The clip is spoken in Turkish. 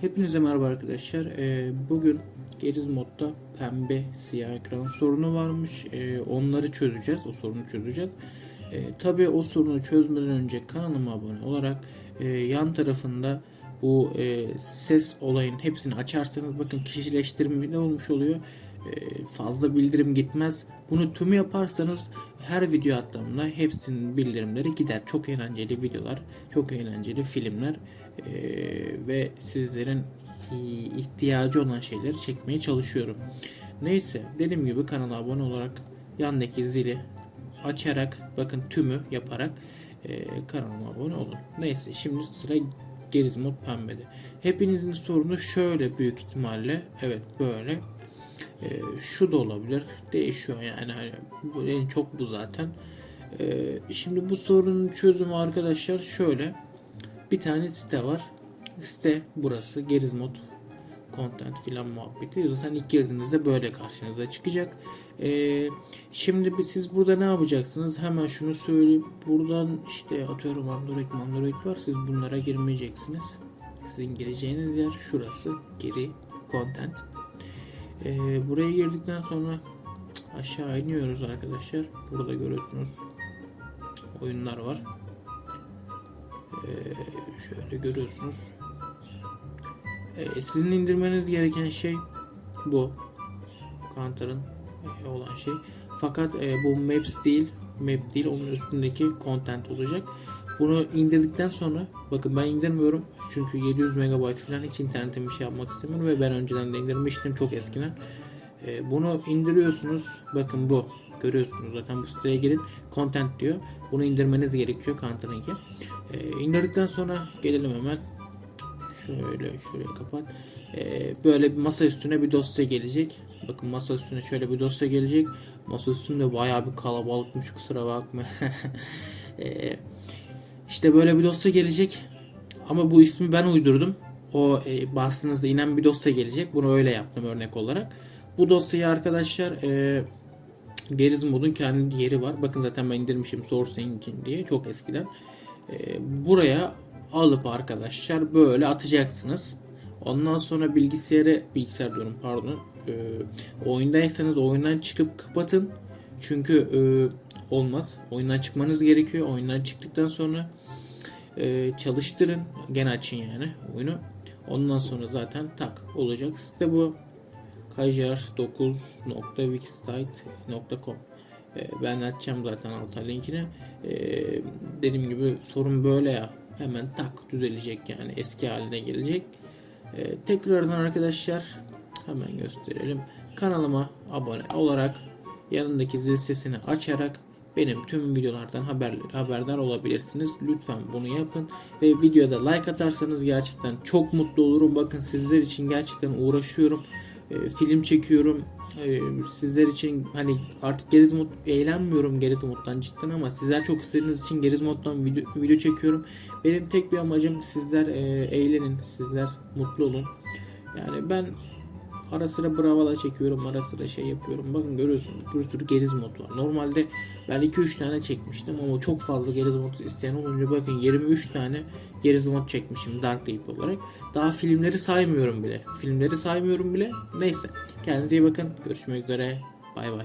Hepinize merhaba arkadaşlar. Ee, bugün Geriz modda pembe siyah ekran sorunu varmış. Ee, onları çözeceğiz. O sorunu çözeceğiz. Ee, Tabi o sorunu çözmeden önce kanalıma abone olarak e, yan tarafında bu e, ses olayın hepsini açarsanız bakın kişileştirme ne olmuş oluyor. Ee, fazla bildirim gitmez. Bunu tüm yaparsanız her video attığımda hepsinin bildirimleri gider. Çok eğlenceli videolar, çok eğlenceli filmler ee, ve sizlerin ihtiyacı olan şeyleri çekmeye çalışıyorum. Neyse dediğim gibi kanala abone olarak yandaki zili açarak bakın tümü yaparak e, kanalıma abone olun. Neyse şimdi sıra geriz mod pembede. Hepinizin sorunu şöyle büyük ihtimalle evet böyle e, şu da olabilir değişiyor yani hani en çok bu zaten. E, şimdi bu sorunun çözümü arkadaşlar şöyle bir tane site var. Site burası Gerizmod content filan muhabbeti. Zaten ilk girdiğinizde böyle karşınıza çıkacak. Ee, şimdi siz burada ne yapacaksınız? Hemen şunu söyleyeyim. Buradan işte atıyorum Android Android var. Siz bunlara girmeyeceksiniz. Sizin gireceğiniz yer şurası. Geri content. Ee, buraya girdikten sonra aşağı iniyoruz arkadaşlar. Burada görüyorsunuz oyunlar var. Ee, şöyle görüyorsunuz. Ee, sizin indirmeniz gereken şey bu. Counter'ın e, olan şey. Fakat e, bu Maps değil, Map değil, onun üstündeki content olacak. Bunu indirdikten sonra bakın ben indirmiyorum çünkü 700 MB falan hiç internetim bir şey yapmak istemiyorum ve ben önceden de indirmiştim çok eskiden. Ee, bunu indiriyorsunuz. Bakın bu. Görüyorsunuz zaten bu siteye girin. Content diyor. Bunu indirmeniz gerekiyor Counter'ınki. Ee, indirdikten sonra gelelim hemen. Şöyle şuraya kapat. Ee, böyle bir masa üstüne bir dosya gelecek. Bakın masa üstüne şöyle bir dosya gelecek. Masa üstünde bayağı bir kalabalıkmış kusura bakma. ee, işte böyle bir dosya gelecek. Ama bu ismi ben uydurdum. O e, bastığınızda inen bir dosya gelecek. Bunu öyle yaptım örnek olarak. Bu dosyayı arkadaşlar e, Geriz modun kendi yeri var. Bakın zaten ben indirmişim Source Engine diye çok eskiden. E, buraya alıp arkadaşlar böyle atacaksınız. Ondan sonra bilgisayarı bilgisayar diyorum pardon. E, oyundaysanız oyundan çıkıp kapatın. Çünkü e, olmaz. Oyundan çıkmanız gerekiyor. Oyundan çıktıktan sonra e, çalıştırın. Gene açın yani oyunu. Ondan sonra zaten tak olacak. Site bu kajar9.wixsite.com e, Ben açacağım zaten alta linkini. E, dediğim gibi sorun böyle ya. Hemen tak düzelecek yani eski haline gelecek. E, tekrardan arkadaşlar hemen gösterelim. Kanalıma abone olarak yanındaki zil sesini açarak benim tüm videolardan haber, haberdar olabilirsiniz. Lütfen bunu yapın ve videoda like atarsanız gerçekten çok mutlu olurum. Bakın sizler için gerçekten uğraşıyorum. E, film çekiyorum. E, sizler için hani artık Gerizmod eğlenmiyorum Gerizmod'dan cidden ama sizler çok istediğiniz için Gerizmod'dan video, video çekiyorum. Benim tek bir amacım sizler e, eğlenin, sizler mutlu olun. Yani ben Ara sıra bravala çekiyorum, ara sıra şey yapıyorum. Bakın görüyorsunuz bir sürü geriz mod var. Normalde ben 2-3 tane çekmiştim ama çok fazla geriz mod isteyen olunca bakın 23 tane geriz mod çekmişim Dark Leap olarak. Daha filmleri saymıyorum bile. Filmleri saymıyorum bile. Neyse. Kendinize iyi bakın. Görüşmek üzere. Bay bay.